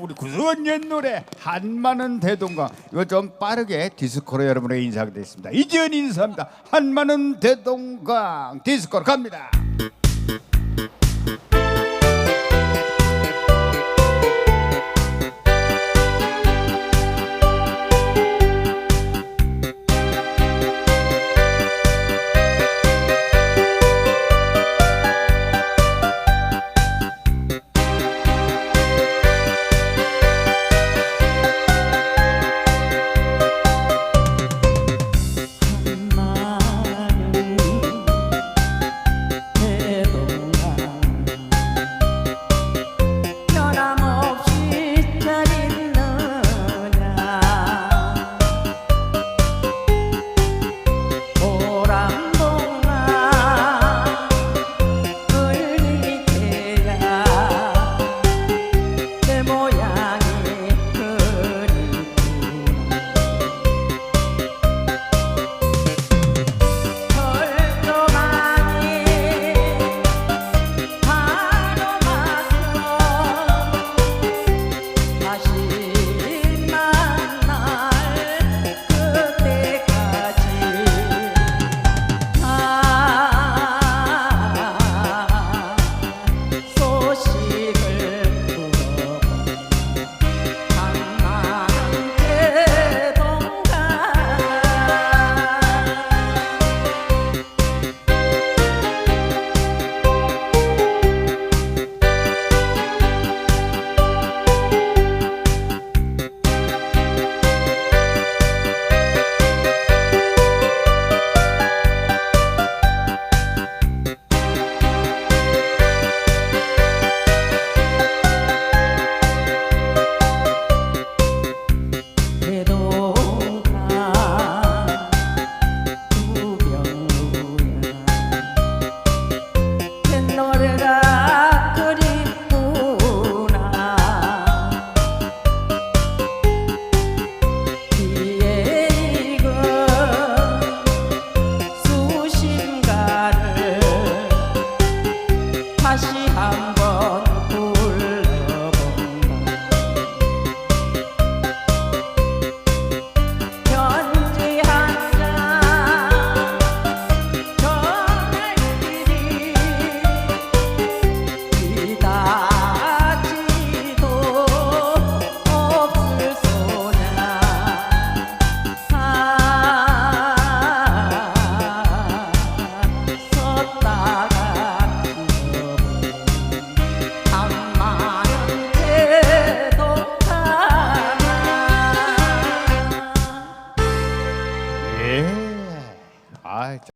우리 구수한 옛 노래 한마는 대동강 이거 좀 빠르게 디스코로 여러분의 인사하겠습니다. 이지은 인사합니다. 한마는 대동강 디스코로 갑니다 다 right.